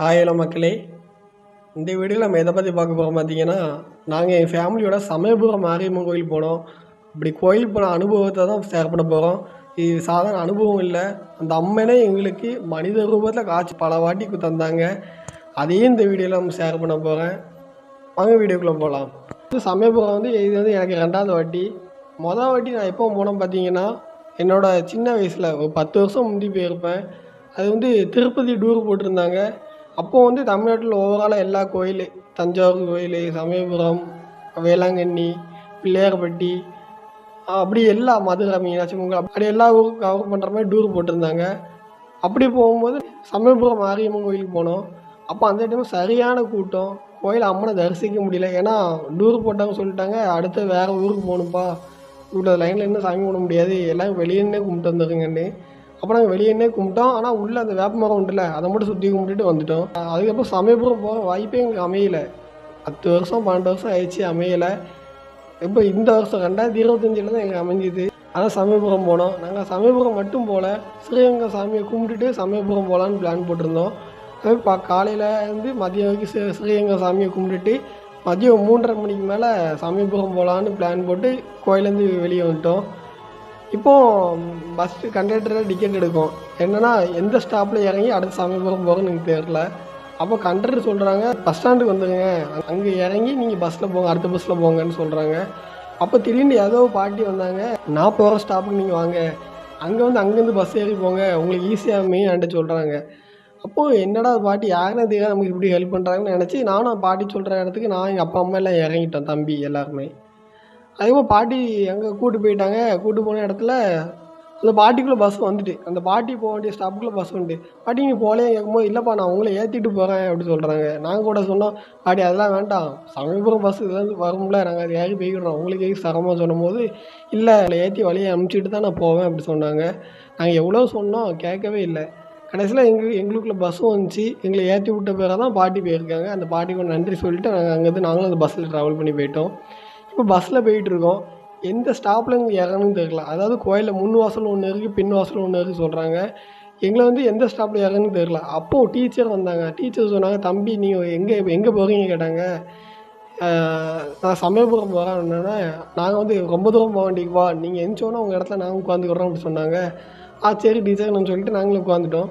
Hi hello மக்களே. இந்த வீடியோவில் நம்ம எதை பற்றி பார்க்க போகிறோம் பார்த்தீங்கன்னா நாங்கள் என் ஃபேமிலியோட சமயபுரம் மாரியம்மன் கோயில் போனோம். இப்படி கோயில் போன அனுபவத்தை தான் ஷேர் பண்ண போகிறோம் இது சாதாரண அனுபவம் இல்லை. அந்த அம்மனே எங்களுக்கு மனித ரூபத்தில் காட்சி பல வாட்டி தந்தாங்க. அதையும் இந்த வீடியோவில் நம்ம ஷேர் பண்ண போகிறேன் வாங்க வீடியோக்குள்ளே போகலாம் இது சமயபுரம் வந்து இது வந்து எனக்கு ரெண்டாவது வாட்டி. மொதல் வாட்டி நான் எப்போ போனோம் பார்த்தீங்கன்னா என்னோட சின்ன வயசில் ஒரு பத்து வருஷம் முந்தி போயிருப்பேன். அது வந்து திருப்பதி டூர் போட்டிருந்தாங்க. அப்போது வந்து தமிழ்நாட்டில் ஓவராலாக எல்லா கோயில் தஞ்சாவூர் கோயில் சமயபுரம் வேளாங்கண்ணி பிள்ளையார்பட்டி அப்படி எல்லா மதுரை மீனாட்சி மங்கலம் அப்படி எல்லா ஊருக்கும் கவர் பண்ணுற மாதிரி டூர் போட்டிருந்தாங்க. அப்படி போகும்போது சமயபுரம் மாரியம்மன் கோயிலுக்கு போனோம். அப்போ அந்த டைம் சரியான கூட்டம். கோயில் அம்மனை தரிசிக்க முடியல. ஏன்னா டூர் போட்டவங்க சொல்லிட்டாங்க. அடுத்து வேறு ஊருக்கு போகணும்ப்பா இவ்வளோ லைனில் இன்னும் சாமி கும்பிட முடியாது. எல்லாம் வெளியேன்னே கும்பிட்டு வந்துருங்கன்னு. அப்போ நாங்கள் வெளியேன்னே கும்பிட்டோம். ஆனால் உள்ளே அந்த வேப்ப மரம் உண்டுல அதை மட்டும் சுற்றி கும்பிட்டுட்டு வந்துட்டோம். அதுக்கப்புறம் சமயபுரம் போகிற வாய்ப்பே எங்களுக்கு அமையலை. பத்து வருஷம் பன்னெண்டு வருஷம் ஆயிடுச்சு அமையலை. இப்போ இந்த வருஷம் ரெண்டாயிரத்தி இருபத்தஞ்சில் தான் எங்களுக்கு அமைஞ்சுது. அதான் சமயபுரம் போனோம். நாங்கள் சமயபுரம் மட்டும் போகல ஸ்ரீரங்க சாமியை கும்பிட்டுட்டு சமயபுரம் போகலான்னு பிளான் போட்டிருந்தோம். அது பா காலையில் இருந்து மதியம் வரைக்கும் ஸ்ரீ ஸ்ரீரங்க சாமியை கும்பிட்டுட்டு மதியம் மூன்றரை மணிக்கு மேலே சமயபுரம் போகலான்னு பிளான் போட்டு கோயிலேருந்து வெளியே வந்துட்டோம். இப்போ பஸ் கண்டக்டரே டிக்கெட் எடுக்கும். என்னன்னா எந்த ஸ்டாப்பில் இறங்கி அடுத்த சமயபுரம் போகணும்னு எனக்கு தெரில அப்போ கண்டக்டர் சொல்கிறாங்க பஸ் ஸ்டாண்டுக்கு வந்துடுங்க அங்கே இறங்கி நீங்கள் பஸ்ஸில் போங்க அடுத்த பஸ்ஸில் போங்கன்னு சொல்கிறாங்க அப்போ திடீர்னு ஏதோ பாட்டி வந்தாங்க நான் போகிற ஸ்டாப்புக்கு நீங்கள் வாங்க. அங்கே வந்து அங்கேருந்து பஸ் ஏறி போங்க. உங்களுக்கு ஈஸியாக மெயின் ஆண்டு சொல்கிறாங்க அப்போது என்னடா பாட்டி யாருன்னு தெரியாது நமக்கு இப்படி ஹெல்ப் பண்ணுறாங்கன்னு நினச்சி நானும் பாட்டி சொல்கிற இடத்துக்கு நான் எங்கள் அப்பா அம்மா எல்லாம் இறங்கிட்டோம் தம்பி எல்லாருமே. அதுக்கப்புறம் பாட்டி அங்கே கூட்டு போயிட்டாங்க. கூட்டு போன இடத்துல அந்த பாட்டிக்குள்ளே பஸ் வந்துட்டு. அந்த பாட்டி போக வேண்டிய ஸ்டாப்புக்குள்ளே பஸ் வந்துட்டு. பாட்டி நீங்கள் போகலையே? கேட்கும்போது இல்லைப்பா நான் உங்களை ஏற்றிட்டு போகிறேன் அப்படி சொல்கிறாங்க நாங்கள் கூட சொன்னோம் பாட்டி அதெல்லாம் வேண்டாம். சமயபுரம் பஸ் இதுலேருந்து வரும்ல நாங்கள் அது ஏறி போய்க்கிறோம். உங்களுக்கு ஏறி சிரமம் சொல்லும்போது இல்லை என்னை ஏற்றி வழியை அனுப்பிச்சிட்டு தான் நான் போவேன் அப்படி சொன்னாங்க. நாங்கள் எவ்வளோ சொன்னோம் கேட்கவே இல்லை. கடைசியில் எங்கள் எங்களுக்குள்ள பஸ்ஸும் வந்துச்சு. எங்களை ஏற்றி விட்ட பிறகு தான் பாட்டி போயிருக்காங்க. அந்த பாட்டிக்கு நன்றி சொல்லிட்டு நாங்கள் அங்கேருந்து நாங்களும் அந்த பஸ்ஸில் ட்ராவல் பண்ணி போயிட்டோம். இப்போ பஸ்ஸில் போயிட்டு இருக்கோம். எந்த ஸ்டாப்பில் எங்களுக்கு இறங்கணும்னு தெரியல. அதாவது கோயிலில் முன் வாசல் ஒன்று இருக்குது பின் வாசல் ஒன்று இருக்குது சொல்கிறாங்க எங்களை வந்து எந்த ஸ்டாப்பில் இறங்கணும்னு தெரியல. அப்போது டீச்சர் வந்தாங்க. டீச்சர் சொன்னாங்க தம்பி நீங்கள் எங்கே எங்கே போகிறீங்க கேட்டாங்க. நான் சமயபுரம் போகிறேன் என்னென்னா நாங்கள் வந்து ரொம்ப தூரம் போக வேண்டியப்பா நீங்கள் எந்திச்சோன்னா உங்கள் இடத்துல நாங்கள் உட்காந்துக்கிறோம் அப்படின்னு சொன்னாங்க. ஆ சரி டீச்சர்னு சொல்லிட்டு நாங்களும் உட்காந்துட்டோம்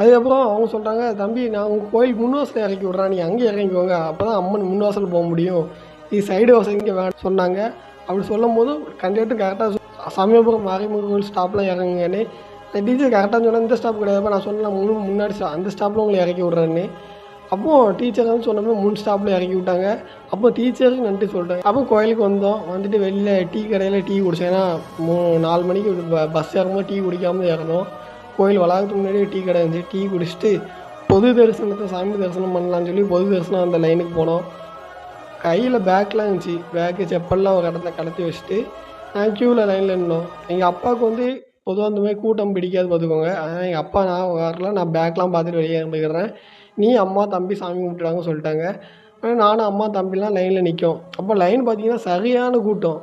அதுக்கப்புறம் அவங்க சொல்கிறாங்க தம்பி நான் உங்கள் கோயில் முன்வாசல் இறக்கி விட்றேன். நீங்கள் அங்கே இறங்கிக்கோங்க. அப்போ தான் அம்மன் முன்வாசல் போக முடியும். நீ சைடு வாசல் வேணாம் வேணும் சொன்னாங்க. அப்படி சொல்லும் போது கண்டிப்பாக கரெக்டாக சமயபுரம் மாரியம்மன் கோயில் ஸ்டாப்பில் இறங்குங்கன்னு டீச்சர் கரெக்டாக சொன்னால் இந்த ஸ்டாப் கிடையாதுப்பா நான் சொன்னேன் முழு முன்னாடி அந்த ஸ்டாப்பில் உங்களை இறக்கி விட்றேன்னு அப்போது டீச்சர் வந்து சொன்னப்போ மூணு ஸ்டாப்பில் இறக்கி விட்டாங்க. அப்போ டீச்சருக்கு நன்றி சொல்லிட்டாங்க அப்போ கோயிலுக்கு வந்தோம். வந்துட்டு வெளியில் டீ கடையில் டீ குடித்தோம் ஏன்னா மூ நாலு மணிக்கு பஸ் இறங்கும்போது டீ குடிக்காமல் இறந்தோம் கோயில் வளாகத்துக்கு முன்னாடி டீ கடை இருந்துச்சு. டீ குடிச்சிட்டு பொது தரிசனத்தை சாமி தரிசனம் பண்ணலான்னு சொல்லி பொது தரிசனம் அந்த லைனுக்கு போனோம். கையில் பேக்லாம் இருந்துச்சு. பேக்கு செப்பல்லாம் ஒரு இடத்துல கலத்தி வச்சுட்டு நான் க்யூவில் லைனில் நின்னோம். எங்கள் அப்பாவுக்கு வந்து பொதுவாக அந்த மாதிரி கூட்டம் பிடிக்காது பார்த்துக்கோங்க. அதனால் எங்கள் அப்பா நான் வரல நான் பேக்லாம் பார்த்துட்டு வெளியே போய்க்கிறேன் நீ அம்மா தம்பி சாமி கும்பிட்டுறாங்க சொல்லிட்டாங்க. ஆனால் நானும் அம்மா தம்பிலாம் லைனில் நிற்கும் அப்போ லைன் பார்த்தீங்கன்னா சரியான கூட்டம்.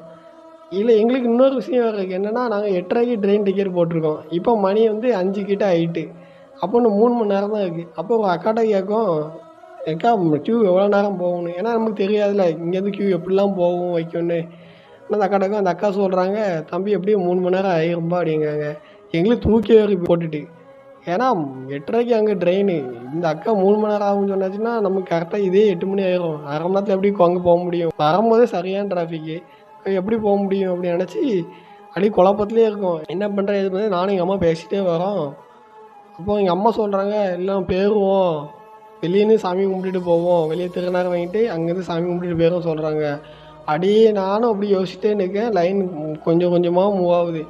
இல்லை எங்களுக்கு இன்னொரு விஷயம் இருக்குது என்னென்னா நாங்கள் எட்டரைக்கு ட்ரெயின் டிக்கெட் போட்டிருக்கோம். இப்போ மணி வந்து அஞ்சு கிட்ட ஆகிட்டு அப்போ இன்னும் மூணு மணி நேரம் தான் இருக்குது அப்போ ஒரு அக்காட்ட கேட்கும். ஏக்கா க்யூ எவ்வளோ நேரம் போகணும் ஏன்னா நமக்கு தெரியாதுல்ல இங்கேருந்து க்யூ எப்படிலாம் போகும் வைக்கும்னு. ஆனால் அந்த அக்காட்டக்கும் அந்த அக்கா சொல்கிறாங்க தம்பி எப்படியும் மூணு மணி நேரம் ஆயிரும்பா அப்படிங்கிறாங்க. எங்களுக்கு தூக்கி வரி போட்டுட்டு. ஏன்னா எட்டரைக்கு அங்கே ட்ரெயின் இந்த அக்கா மூணு மணி நேரம் ஆகும்னு சொன்னாச்சுன்னா நமக்கு கரெக்டாக இதே எட்டு மணி ஆயிரும். அரை மணி நேரத்தில் எப்படி அங்கே போக முடியும்? வரும்போதே சரியான டிராஃபிக்கு எப்படி போக முடியும் அப்படின்னு நினச்சி அப்படியே குழப்பத்துலேயே இருக்கும். என்ன பண்ணுறது இது பண்ணி நானும் எங்கள் அம்மா பேசிகிட்டே வரோம். அப்போ எங்கள் அம்மா சொல்கிறாங்க எல்லாம் பேருவோம். வெளியேன்னு சாமி கும்பிட்டுட்டு போவோம். வெளியே திருநேரம் வாங்கிட்டு அங்கேருந்து சாமி கும்பிட்டுட்டு போயிடும் சொல்கிறாங்க அப்படியே நானும் அப்படி யோசிச்சுட்டே நிற்கேன் லைன் கொஞ்சம் கொஞ்சமாக மூவ் ஆகுது.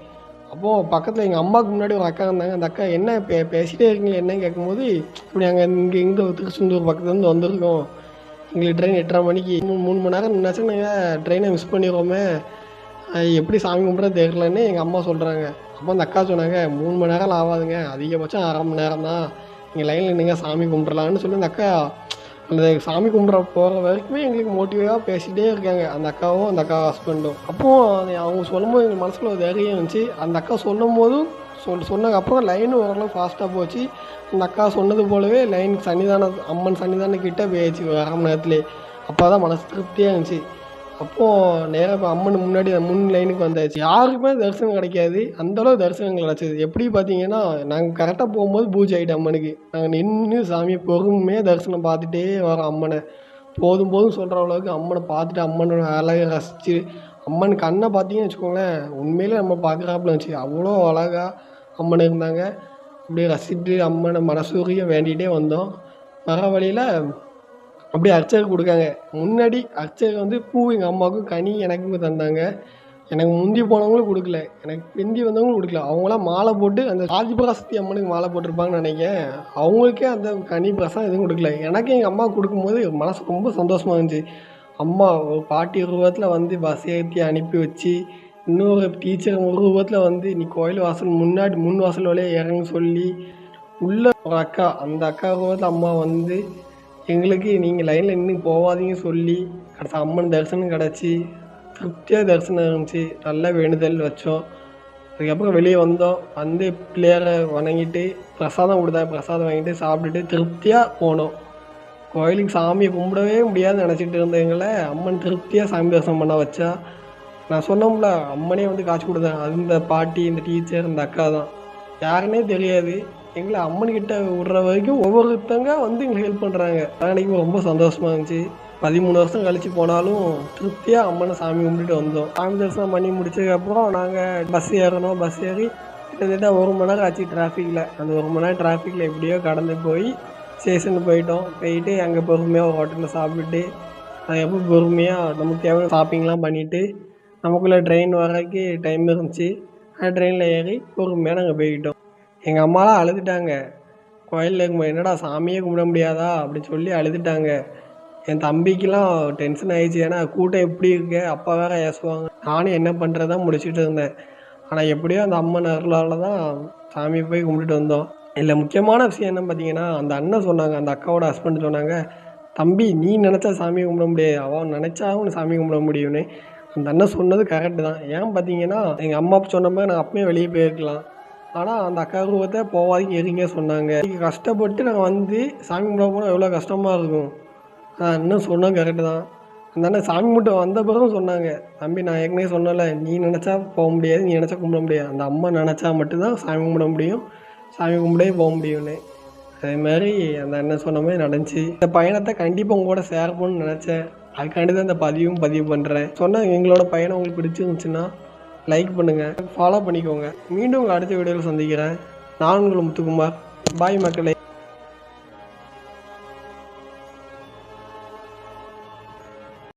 அப்போது பக்கத்தில் எங்கள் அம்மாவுக்கு முன்னாடி ஒரு அக்கா இருந்தாங்க. அந்த அக்கா என்ன பே பேசிகிட்டே இருக்கீங்க என்னன்னு கேட்கும்போது இப்படி அங்கே இங்கே இங்கே திருச்செந்தூர் பக்கத்துலேருந்து வந்திருக்கோம். எங்களுக்கு ட்ரெயின் எட்டரை மணிக்கு மூணு மூணு மணி நேரம் நினச்சி நாங்கள் ட்ரெயினை மிஸ் பண்ணிடுவோமே. எப்படி சாமி கும்பிட்றது தெரியலன்னு எங்கள் அம்மா சொல்கிறாங்க அப்போ அந்த அக்கா சொன்னாங்க மூணு மணி நேரம் ஆகாதுங்க. அதிகபட்சம் அரை மணி நேரம் தான் நீங்கள் லைனில் நீங்கள் சாமி கும்பிட்றலான்னு சொல்லி அந்த அக்கா அந்த சாமி கும்பிட்ற போகிற வரைக்குமே எங்களுக்கு மோட்டிவேவாக பேசிகிட்டே இருக்காங்க. அந்த அக்காவும் அந்த அக்கா ஹஸ்பண்டும் அப்போது அவங்க சொல்லும்போது எங்கள் மனசுக்குள்ள ஒரு தைரியம் இருந்துச்சு. அந்த அக்கா சொல்லும் போதும் சொல் சொன்னதுக்கப்புறம் லைன் ஓரளவு ஃபாஸ்ட்டாக போச்சு. அந்த அக்கா சொன்னது போலவே லைன் சன்னிதான அம்மன் சன்னிதானம் கிட்டே போயிடுச்சு ஒரு மணி நேரத்துலேயே அப்போ தான் மனசு திருப்தியாக இருந்துச்சு. அப்போது நேராக இப்போ அம்மன் முன்னாடி முன் லைனுக்கு வந்தாச்சு. யாருக்குமே தரிசனம் கிடைக்காது. அந்தளவு தரிசனம் கிடச்சிது எப்படி பார்த்தீங்கன்னா நாங்கள் கரெக்டாக போகும்போது பூஜை ஆகிட்டு அம்மனுக்கு. நாங்கள் நின்று சாமியை பொறுமையாக தரிசனம் பார்த்துட்டே வரோம் அம்மனை. போதும் போதும் சொல்கிற அளவுக்கு அம்மனை பார்த்துட்டு அம்மனோட அழகை ரசித்து அம்மன் கண்ணை பார்த்தீங்கன்னு வச்சுக்கோங்களேன் உண்மையிலே நம்ம பார்க்குறாப்புல இருந்துச்சு. அவ்வளோ அழகாக அம்மன் இருந்தாங்க. அப்படியே ரசித்து அம்மனை மனசூரிய வேண்டிகிட்டே வந்தோம். வர வழியில் அப்படியே அர்ச்சகர் கொடுக்காங்க. முன்னாடி அர்ச்சகர் வந்து பூ எங்கள் அம்மாவுக்கும் கனி எனக்கும் தந்தாங்க. எனக்கு முந்தி போனவங்களும் கொடுக்கல. எனக்கு பிந்தி வந்தவங்களும் கொடுக்கல. அவங்களாம் மாலை போட்டு அந்த ஆதிபராசக்தி அம்மனுக்கு மாலை போட்டிருப்பாங்கன்னு நினைக்கிறேன். அவங்களுக்கே அந்த கனி பிரசம் எதுவும் கொடுக்கல. எனக்கு எங்கள் அம்மா கொடுக்கும்போது மனசு ரொம்ப சந்தோஷமாக இருந்துச்சு. அம்மா ஒரு பாட்டி உருவத்தில் வந்து பஸ் ஏற்றி அனுப்பி வச்சு இன்னொரு டீச்சர் ஒரு ரூபத்தில் வந்து நீ கோயில் வாசல் முன்னாடி முன் வாசல் வழியே இறங்க சொல்லி உள்ள ஒரு அக்கா அந்த அக்கா ரூபத்தில் அம்மா வந்து எங்களுக்கு நீங்கள் லைனில் நின்று போகாதீங்க சொல்லி கடைசி அம்மன் தரிசனம் கிடச்சி திருப்தியாக தரிசனம் இருந்துச்சு நல்லா வேண்டுதல் வச்சோம். அதுக்கப்புறம் வெளியே வந்தோம். வந்து பிள்ளையாரை வணங்கிட்டு பிரசாதம் கொடுத்தாங்க பிரசாதம் வாங்கிட்டு சாப்பிட்டுட்டு திருப்தியாக போனோம். கோயிலுக்கு சாமியை கும்பிடவே முடியாதுன்னு நினச்சிட்டு இருந்தவங்களை அம்மன் திருப்தியாக சாமி தரிசனம் பண்ண வச்சா. நான் சொன்னோம்ல அம்மனே வந்து காட்சி கொடுத்தேன் அது இந்த பாட்டி இந்த டீச்சர் இந்த அக்கா தான். யாருன்னே தெரியாது. எங்களை அம்மன் கிட்ட விடுற வரைக்கும் ஒவ்வொருத்தங்க வந்து எங்களுக்கு ஹெல்ப் பண்ணுறாங்க அன்னைக்கு ரொம்ப சந்தோஷமாக இருந்துச்சு. பதிமூணு வருஷம் கழிச்சு போனாலும் திருப்தியாக அம்மனை சாமி கும்பிட்டு வந்தோம். சாமி தரிசனம் பண்ணி முடிச்சதுக்கப்புறம் நாங்கள் பஸ் ஏறணும் பஸ் ஏறி கிட்டத்தட்ட ஒரு மணி நேரம் ஆச்சு டிராஃபிக்கில் அந்த ஒரு மணி நேரம் டிராஃபிக்கில் எப்படியோ கடந்து போய் ஸ்டேஷனுக்கு போயிட்டோம். போயிட்டு அங்கே பொறுமையாக ஒரு ஹோட்டலில் சாப்பிட்டு அதுக்கப்புறம் பொறுமையாக நமக்கு தேவையான ஷாப்பிங்லாம் பண்ணிவிட்டு நமக்குள்ளே ட்ரெயின் வரக்கு டைம் இருந்துச்சு. அந்த ட்ரெயினில் ஏறி பொறுமையாக நாங்கள் போய்கிட்டோம் எங்கள் அம்மாலாம் அழுதுட்டாங்க. கோயிலில் இருக்கும்போது என்னடா சாமியே கும்பிட முடியாதா? அப்படின்னு சொல்லி அழுதுட்டாங்க. என் தம்பிக்கெலாம் டென்ஷன் ஆயிடுச்சு. ஏன்னா கூட்டம் எப்படி இருக்கு? அப்பா வேற ஏசுவாங்க. நானும் என்ன பண்ணுறதா முடிச்சுட்டு இருந்தேன். ஆனால் எப்படியோ அந்த அம்மன் அருளால் தான் சாமியை போய் கும்பிட்டுட்டு வந்தோம். இதில் முக்கியமான விஷயம் என்ன பார்த்தீங்கன்னா அந்த அண்ணன் சொன்னாங்க அந்த அக்காவோட ஹஸ்பண்ட் சொன்னாங்க தம்பி நீ நினச்சா சாமி கும்பிட முடியாது. அவன் நினச்சா சாமி கும்பிட முடியும்னு. அந்த அண்ணன் சொன்னது கரெக்டு தான். ஏன் பார்த்தீங்கன்னா எங்கள் அம்மா அப்பா சொன்ன மாதிரி நான் அப்பயே வெளியே போயிருக்கலாம். ஆனால் அந்த அக்கா ரூபத்தை போகாதீங்க எரிங்க சொன்னாங்க. கஷ்டப்பட்டு நாங்கள் வந்து சாமி கும்பிட போனால் எவ்வளோ கஷ்டமாக இருக்கும்? ஆ இன்னும் சொன்னோம் கரெக்டு தான். அந்த அண்ணன் சாமி மட்டும் வந்த பிறகும் சொன்னாங்க தம்பி நான் ஏற்கனவே சொன்னல நீ நினச்சா போக முடியாது நீ நினச்சா கும்பிட முடியாது. அந்த அம்மா நினச்சா மட்டும்தான் சாமி கும்பிட முடியும் சாமி கும்பிடே போக முடியும்னு. அதே மாதிரி அந்த அண்ணன் சொன்ன மாதிரி நடந்துச்சு. இந்த பயணத்தை கண்டிப்பாக உங்க கூட ஷேர் பண்ணணும்னு நினச்சேன். அதுக்காண்டி தான் இந்த பதிவும் பதிவு பண்ணுறேன் சொன்னால் எங்களோட பயணம் உங்களுக்கு பிடிச்சிருந்துச்சுன்னா லைக் பண்ணுங்கள் ஃபாலோ பண்ணிக்கோங்க. மீண்டும் உங்கள் அடுத்த வீடியோவில் சந்திக்கிறேன். நான் உங்கள் முத்துக்குமார். பாய் மக்களே.